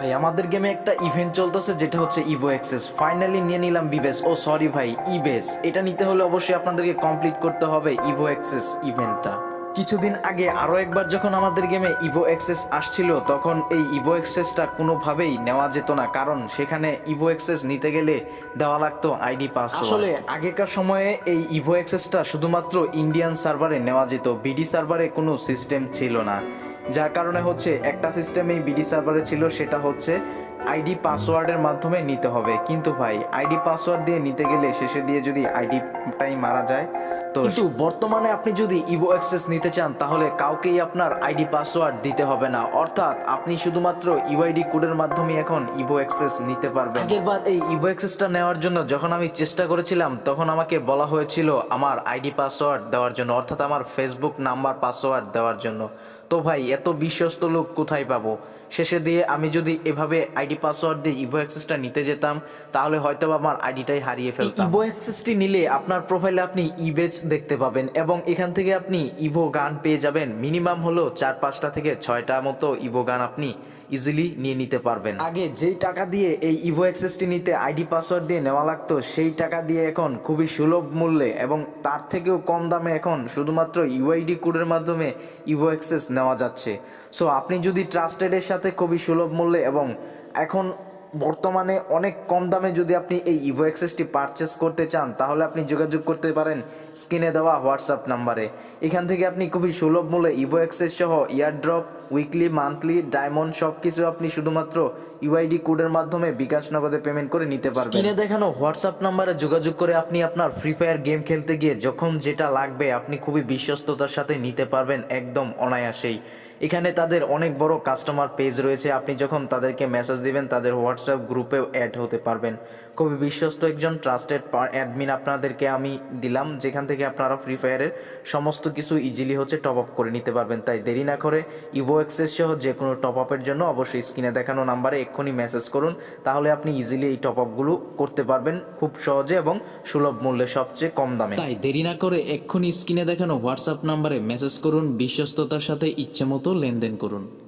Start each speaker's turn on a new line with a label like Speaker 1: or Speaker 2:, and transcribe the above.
Speaker 1: ভাই, আমাদের গেমে একটা ইভেন্ট চলতেছে, যেটা হচ্ছে ইভো এক্সেস ফাইনালি নিয়ে নিলাম বিবেস ও সরি ভাই ইবেস এটা নিতে হলে অবশ্যই আপনাদেরকে কমপ্লিট করতে হবে ইভো এক্সেস ইভেন্টটা কিছুদিন আগে আরও একবার যখন আমাদের গেমে ইভো এক্সেস আসছিল, তখন এই ইভো এক্সেসটা কোনোভাবেই নেওয়া যেত না। কারণ সেখানে ইভো এক্সেস নিতে গেলে দেওয়া লাগতো আইডি পাস আসলে আগেকার সময়ে এই ইভো এক্সেসটা শুধুমাত্র ইন্ডিয়ান সার্ভারে নেওয়া যেত। বিডি সার্ভারে কোনো সিস্টেম ছিল না। যার কারণে হচ্ছে একটা সিস্টেম এই বিডি সার্ভারে ছিল সেটা হচ্ছে আইডি পাসওয়ার্ডের মাধ্যমে নিতে হবে। কিন্তু ভাই আইডি পাসওয়ার্ড দিয়ে নিতে গেলে শেষে দিয়ে যদি আইডিটাই মারা যায় তো কিন্তু বর্তমানে আপনি যদি ইভো অ্যাক্সেস নিতে চান তাহলে কাউকেই আপনার আইডি পাসওয়ার্ড দিতে হবে না। অর্থাৎ আপনি শুধুমাত্র ইউআইডি কোডের মাধ্যমে এখন ইভো অ্যাক্সেস নিতে পারবেন। আগের বার এই ইভো অ্যাক্সেসটা নেওয়ার জন্য যখন আমি চেষ্টা করেছিলাম তখন আমাকে বলা হয়েছিল আমার আইডি পাসওয়ার্ড দেওয়ার জন্য অর্থাৎ আমার ফেসবুক নাম্বার পাসওয়ার্ড দেওয়ার জন্য। তো ভাই এত বিশ্বস্ত লোক কোথায় পাবো? শেষে দিয়ে আমি যদি এভাবে আইডি পাসওয়ার্ড দিয়ে ইভো অ্যাক্সেসটা নিতে যেতাম তাহলে হয়তো আমার আইডিটাই হারিয়ে ফেলতাম। ইভো অ্যাক্সেসটি নিলে আপনার প্রোফাইলে আপনি ইবেজ দেখতে পাবেন এবং এখান থেকে আপনি ইভো গান পেয়ে যাবেন। মিনিমাম হলো চার পাঁচটা থেকে ছয়টা মতো ইভো গান আপনি ইজিলি নিয়ে নিতে পারবেন। আগে যেই টাকা দিয়ে এই ইভো অ্যাক্সেসটি নিতে আইডি পাসওয়ার্ড দিয়ে নেওয়া লাগতো সেই টাকা দিয়ে এখন খুবই সুলভ মূল্যে এবং তার থেকেও কম দামে এখন শুধুমাত্র ইউআইডি কোডের মাধ্যমে ইভো অ্যাক্সেস নেওয়া যাচ্ছে। সো আপনি যদি ট্রাস্টেডের সাথে খুবই সুলভ মূল্যে এবং এখন বর্তমানে অনেক কম দামে যদি আপনি এই ইভো এক্সেসটি পারচেস করতে চান, তাহলে আপনি যোগাযোগ করতে পারেন স্ক্রিনে দেওয়া হোয়াটসঅ্যাপ নাম্বারে এখান থেকে আপনি খুবই সুলভ মূল্যে ইভো এক্সেস সহ ইয়ারড্রপ উইকলি মান্থলি ডায়মন্ড সব কিছু আপনি শুধুমাত্র ইউআইডি কোডের মাধ্যমে বিকাশ নগদে পেমেন্ট করে নিতে পারবেন। স্ক্রিনে দেখানো হোয়াটসঅ্যাপ নাম্বারে যোগাযোগ করে আপনি আপনার ফ্রি ফায়ার গেম খেলতে গিয়ে যখন যেটা লাগবে আপনি খুবই বিশ্বস্ততার সাথে নিতে পারবেন একদম অনায়াসেই। এখানে তাদের অনেক বড় কাস্টমার পেজ রয়েছে। আপনি যখন তাদেরকে মেসেজ দিবেন, তাদের হোয়াটসঅ্যাপ গ্রুপেও অ্যাড হতে পারবেন। খুবই বিশ্বস্ত একজন ট্রাস্টেড অ্যাডমিন আপনাদেরকে আমি দিলাম, যেখান থেকে আপনারা ফ্রি ফায়ারের সমস্ত কিছু ইজিলি হচ্ছে টপ আপ করে নিতে পারবেন। তাই দেরি না করে ইভো এক্সেস সহ যে কোনো টপ আপের জন্য অবশ্যই স্ক্রিনে দেখানো নাম্বারে এক্ষুনি মেসেজ করুন, তাহলে আপনি ইজিলি এই টপ আপগুলো করতে পারবেন খুব সহজে এবং সুলভ মূল্যে সবচেয়ে কম দামে। তাই দেরি না করে এক্ষুনি স্ক্রিনে দেখানো হোয়াটসঅ্যাপ নাম্বারে মেসেজ করুন, বিশ্বস্ততার সাথে ইচ্ছে মতো লেনদেন করুন।